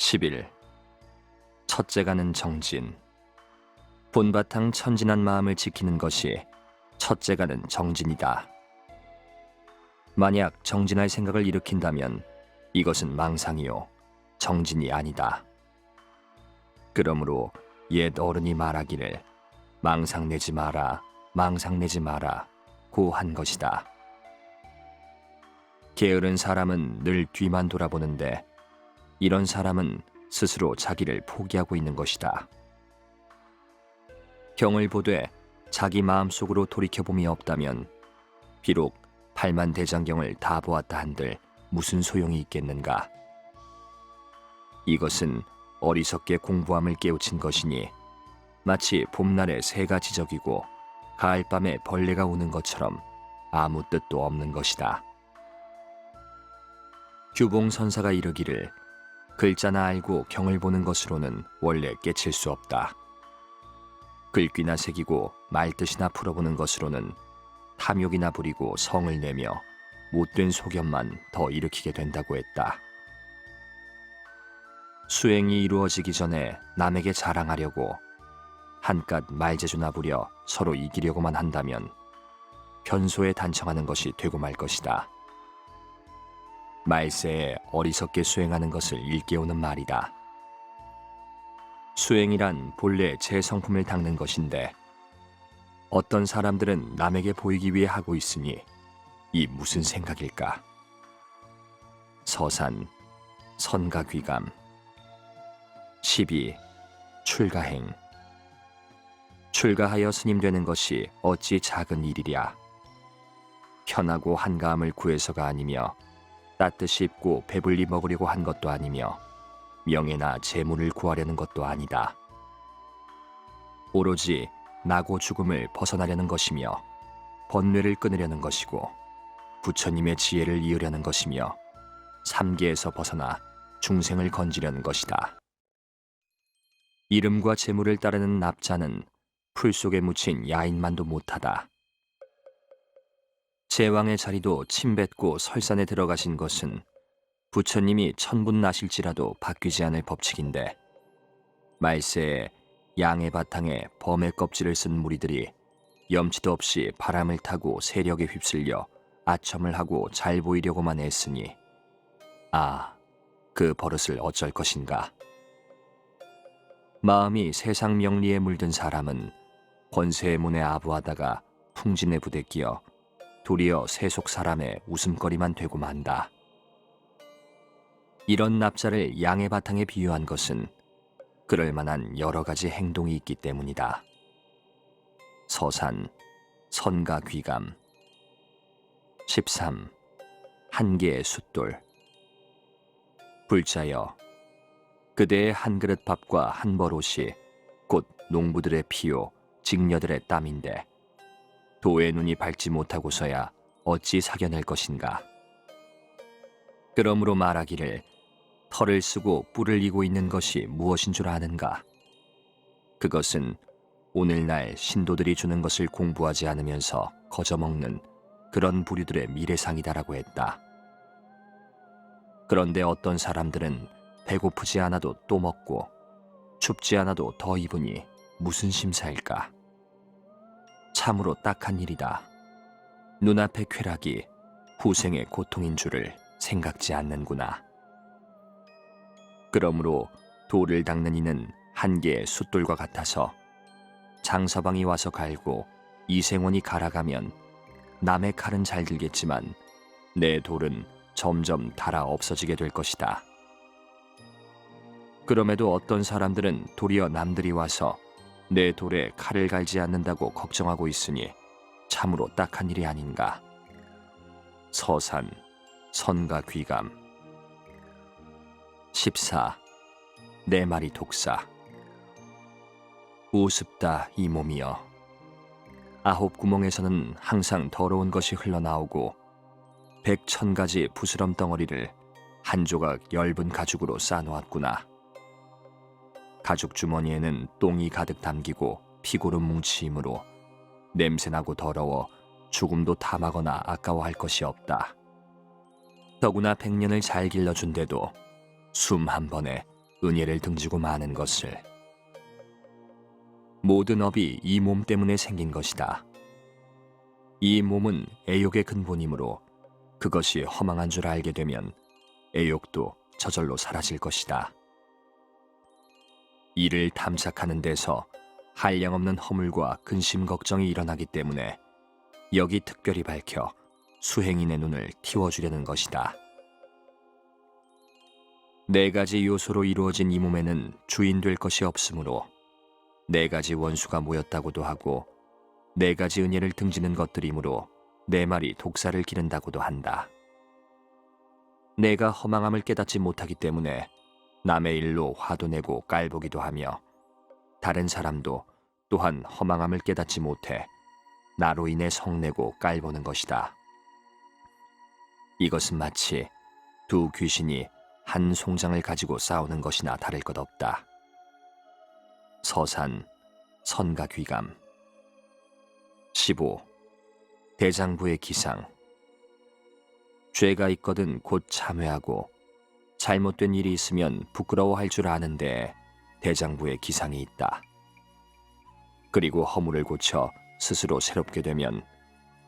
10일 첫째 가는 정진 본바탕 천진한 마음을 지키는 것이 첫째 가는 정진이다. 만약 정진할 생각을 일으킨다면 이것은 망상이요 정진이 아니다. 그러므로 옛 어른이 말하기를 망상 내지 마라 망상 내지 마라 고한 것이다. 게으른 사람은 늘 뒤만 돌아보는데 이런 사람은 스스로 자기를 포기하고 있는 것이다. 경을 보되 자기 마음속으로 돌이켜봄이 없다면 비록 팔만 대장경을 다 보았다 한들 무슨 소용이 있겠는가? 이것은 어리석게 공부함을 깨우친 것이니 마치 봄날에 새가 지적이고 가을밤에 벌레가 우는 것처럼 아무 뜻도 없는 것이다. 규봉 선사가 이르기를 글자나 알고 경을 보는 것으로는 원래 깨칠 수 없다. 글귀나 새기고 말뜻이나 풀어보는 것으로는 탐욕이나 부리고 성을 내며 못된 소견만 더 일으키게 된다고 했다. 수행이 이루어지기 전에 남에게 자랑하려고 한깟 말재주나 부려 서로 이기려고만 한다면 변소에 단청하는 것이 되고 말 것이다. 말세에 어리석게 수행하는 것을 일깨우는 말이다. 수행이란 본래 제 성품을 닦는 것인데 어떤 사람들은 남에게 보이기 위해 하고 있으니 이 무슨 생각일까? 서산 선가귀감 12. 출가행 출가하여 스님 되는 것이 어찌 작은 일이랴 편하고 한가함을 구해서가 아니며 따뜻이 입고 배불리 먹으려고 한 것도 아니며 명예나 재물을 구하려는 것도 아니다. 오로지 나고 죽음을 벗어나려는 것이며 번뇌를 끊으려는 것이고 부처님의 지혜를 이으려는 것이며 삼계에서 벗어나 중생을 건지려는 것이다. 이름과 재물을 따르는 납자는 풀 속에 묻힌 야인만도 못하다. 제왕의 자리도 침뱉고 설산에 들어가신 것은 부처님이 천분 나실지라도 바뀌지 않을 법칙인데 말세에 양의 바탕에 범의 껍질을 쓴 무리들이 염치도 없이 바람을 타고 세력에 휩쓸려 아첨을 하고 잘 보이려고만 애쓰니 아, 그 버릇을 어쩔 것인가? 마음이 세상 명리에 물든 사람은 권세의 문에 아부하다가 풍진에 부대끼어 도리어 세속 사람의 웃음거리만 되고 만다. 이런 납자를 양의 바탕에 비유한 것은 그럴 만한 여러 가지 행동이 있기 때문이다. 서산, 선가 귀감 13. 한 개의 숫돌 불자여 그대의 한 그릇 밥과 한 벌 옷이 곧 농부들의 피요 직녀들의 땀인데 도의 눈이 밝지 못하고서야 어찌 사겨낼 것인가 그러므로 말하기를 털을 쓰고 뿔을 이고 있는 것이 무엇인 줄 아는가 그것은 오늘날 신도들이 주는 것을 공부하지 않으면서 거저먹는 그런 부류들의 미래상이다라고 했다. 그런데 어떤 사람들은 배고프지 않아도 또 먹고 춥지 않아도 더 입으니 무슨 심사일까? 참으로 딱한 일이다. 눈앞의 쾌락이 후생의 고통인 줄을 생각지 않는구나. 그러므로 돌을 닦는 이는 한 개의 숫돌과 같아서 장서방이 와서 갈고 이생원이 갈아가면 남의 칼은 잘 들겠지만 내 돌은 점점 닳아 없어지게 될 것이다. 그럼에도 어떤 사람들은 도리어 남들이 와서 내 돌에 칼을 갈지 않는다고 걱정하고 있으니 참으로 딱한 일이 아닌가. 서산, 선가 귀감 14. 내 말이 독사 우습다 이 몸이여 아홉 구멍에서는 항상 더러운 것이 흘러나오고 백천 가지 부스럼 덩어리를 한 조각 엷은 가죽으로 싸놓았구나. 가죽 주머니에는 똥이 가득 담기고 피고름 뭉치이므로 냄새나고 더러워 죽음도 탐하거나 아까워할 것이 없다. 더구나 백년을 잘 길러준데도 숨 한 번에 은혜를 등지고 마는 것을 모든 업이 이 몸 때문에 생긴 것이다. 이 몸은 애욕의 근본이므로 그것이 허망한 줄 알게 되면 애욕도 저절로 사라질 것이다. 이를 탐색하는 데서 한량없는 허물과 근심 걱정이 일어나기 때문에 여기 특별히 밝혀 수행인의 눈을 틔워주려는 것이다. 네 가지 요소로 이루어진 이 몸에는 주인 될 것이 없으므로 네 가지 원수가 모였다고도 하고 네 가지 은혜를 등지는 것들이므로 네 마리 독사를 기른다고도 한다. 내가 허망함을 깨닫지 못하기 때문에 남의 일로 화도 내고 깔보기도 하며 다른 사람도 또한 허망함을 깨닫지 못해 나로 인해 성내고 깔보는 것이다. 이것은 마치 두 귀신이 한 송장을 가지고 싸우는 것이나 다를 것 없다. 서산, 선가 귀감 15. 대장부의 기상 죄가 있거든 곧 참회하고 잘못된 일이 있으면 부끄러워할 줄 아는데 대장부의 기상이 있다. 그리고 허물을 고쳐 스스로 새롭게 되면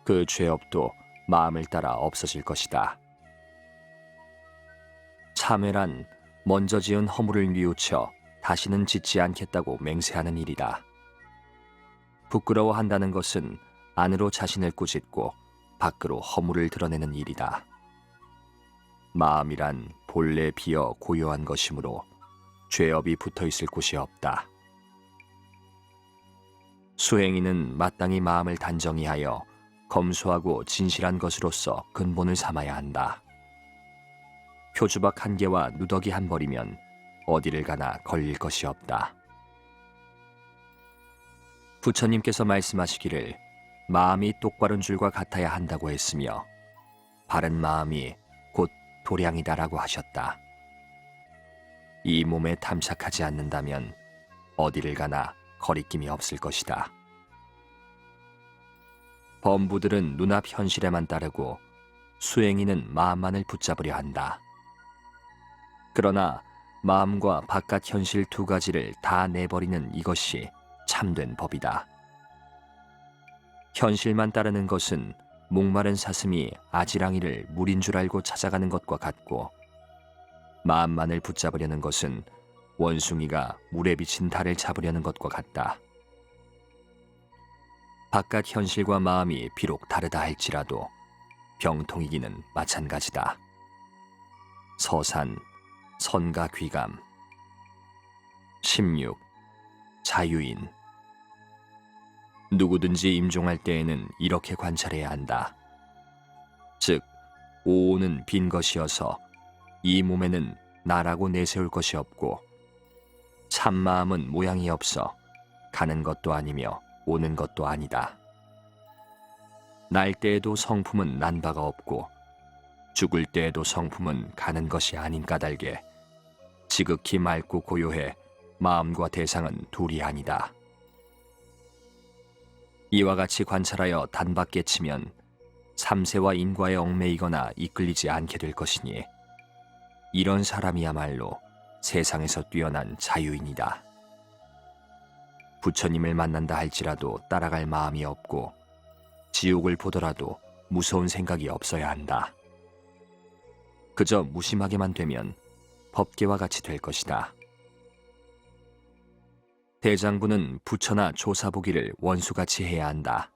그 죄업도 마음을 따라 없어질 것이다. 참회란 먼저 지은 허물을 뉘우쳐 다시는 짓지 않겠다고 맹세하는 일이다. 부끄러워한다는 것은 안으로 자신을 꾸짖고 밖으로 허물을 드러내는 일이다. 마음이란 본래 비어 고요한 것이므로 죄업이 붙어 있을 곳이 없다. 수행인은 마땅히 마음을 단정히 하여 검소하고 진실한 것으로서 근본을 삼아야 한다. 표주박 한 개와 누더기 한 벌이면 어디를 가나 걸릴 것이 없다. 부처님께서 말씀하시기를 마음이 똑바른 줄과 같아야 한다고 했으며 바른 마음이 곧 도량이다라고 하셨다. 이 몸에 탐착하지 않는다면 어디를 가나 거리낌이 없을 것이다. 범부들은 눈앞 현실에만 따르고 수행인은 마음만을 붙잡으려 한다. 그러나 마음과 바깥 현실 두 가지를 다 내버리는 이것이 참된 법이다. 현실만 따르는 것은 목마른 사슴이 아지랑이를 물인 줄 알고 찾아가는 것과 같고 마음만을 붙잡으려는 것은 원숭이가 물에 비친 달을 잡으려는 것과 같다. 바깥 현실과 마음이 비록 다르다 할지라도 병통이기는 마찬가지다. 서산, 선가 귀감 16. 자유인 누구든지 임종할 때에는 이렇게 관찰해야 한다. 즉, 오오는 빈 것이어서 이 몸에는 나라고 내세울 것이 없고 참마음은 모양이 없어 가는 것도 아니며 오는 것도 아니다. 날 때에도 성품은 난 바가 없고 죽을 때에도 성품은 가는 것이 아닌 까닭에 지극히 맑고 고요해 마음과 대상은 둘이 아니다. 이와 같이 관찰하여 단박에 치면 삼세와 인과에 얽매이거나 이끌리지 않게 될 것이니 이런 사람이야말로 세상에서 뛰어난 자유인이다. 부처님을 만난다 할지라도 따라갈 마음이 없고 지옥을 보더라도 무서운 생각이 없어야 한다. 그저 무심하게만 되면 법계와 같이 될 것이다. 대장부는 부처나 조사보기를 원수같이 해야 한다.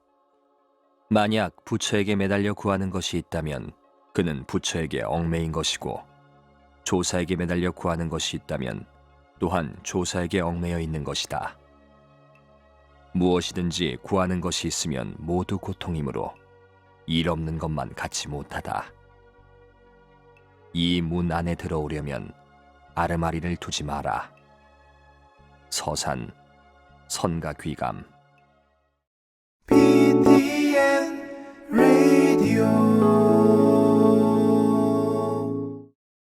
만약 부처에게 매달려 구하는 것이 있다면 그는 부처에게 얽매인 것이고 조사에게 매달려 구하는 것이 있다면 또한 조사에게 얽매여 있는 것이다. 무엇이든지 구하는 것이 있으면 모두 고통이므로 일 없는 것만 갖지 못하다. 이 문 안에 들어오려면 아르마리를 두지 마라. 서산 선가 귀감.